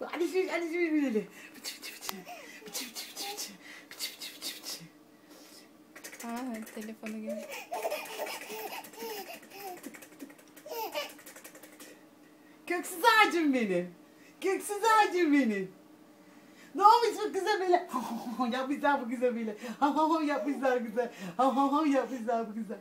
Alışveriş alışveriş böyle. Bıçı bıçı bıçı. Bıçı bıçı bıçı bıçı. Bıçı bıçı bıçı bıçı. Aa telefonu gibi. Köksüz ağacım benim. Köksüz ağacım benim. Ne olmuş bu kıza böyle? yapmışlar bu kıza böyle. yapmışlar güzel. yapmışlar bu güzel.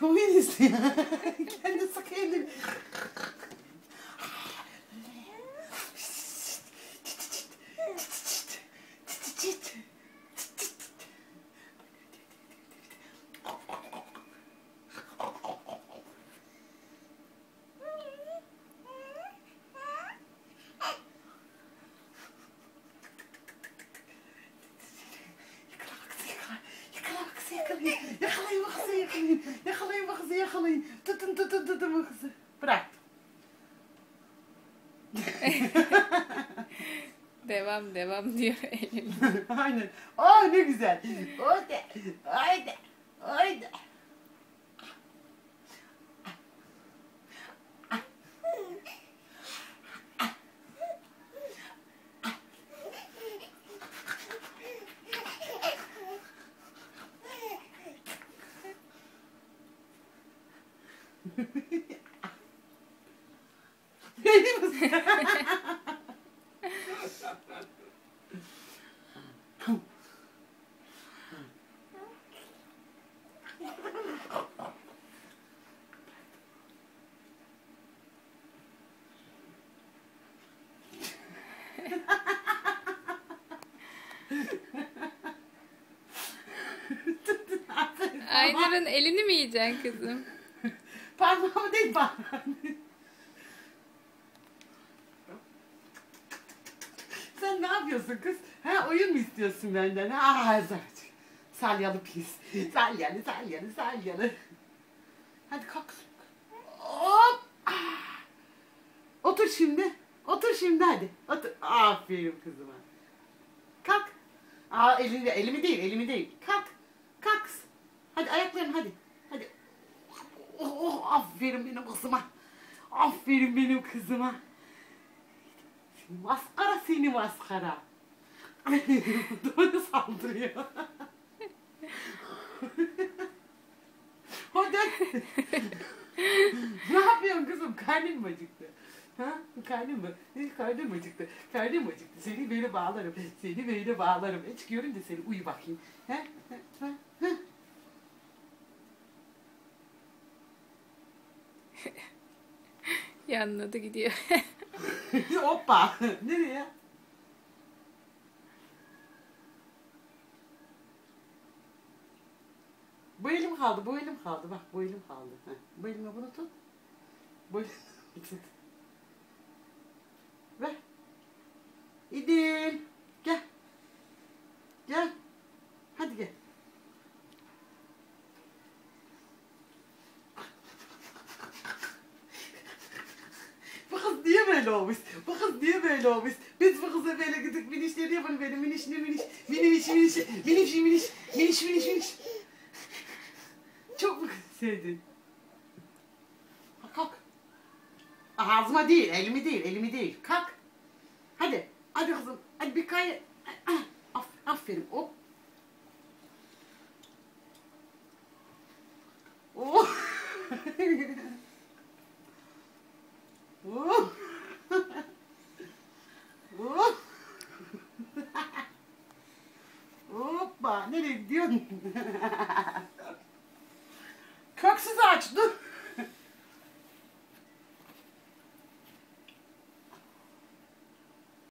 Huyuz ya. Kendi sık elini. Yakalayın, yakalayın bu kızı yakalayın. Yakalayın. Tutun tutun tutun bu kızı. Bırak. Devam devam diyor Eylül. Aynen. Aa ne güzel. Haydi. Haydi. Haydi. Aynur'un elini mi yiyeceksin kızım? Parmağımı değil parmağımı. Sen ne yapıyorsun kız? Ha oyun mu istiyorsun benden? Ha evet. Salyalı pis. Salyalı salyalı salyalı. Hadi kalk. Hop. Ah. Otur şimdi. Otur şimdi hadi. Otur. Aferin kızıma. Kalk. Aa elini, elimi değil elimi değil. Kalk. Kalk. Hadi ayaklarını hadi. Aferin benim kızıma. Aferin benim kızıma. Maskara seni maskara. Doğru saldırıyor. Hadi. ne yapıyorsun kızım? Karnın mı acıktı? Ha? Karnın mı? E, Karnın mı acıktı? Karnın mı acıktı? Seni böyle bağlarım. Seni böyle bağlarım. Hiç görünce seni uyu bakayım. Ha? Ha? Ha? Ha? Yanladı gidiyor. Hoppa. Nereye? Bu elim kaldı, bu elim kaldı. Bak bu elim kaldı. Heh. Bu elimi bunu tut. Bu elimi tut. Ver. İdil. Gel. Gel. Hadi gel. Bu kız niye böyle olmuş? Bu kız niye böyle olmuş? Biz bu kıza böyle gıdık minişleri yapalım böyle miniş ne miniş miniş miniş miniş miniş miniş miniş miniş Çok mu sevdin? Kalk. Ağzıma değil, elimi değil, elimi değil. Kalk. Hadi, hadi kızım. Hadi bir kay. Af, aferin. Hop. Nereye gidiyorsun? Köksüz ağaç dur.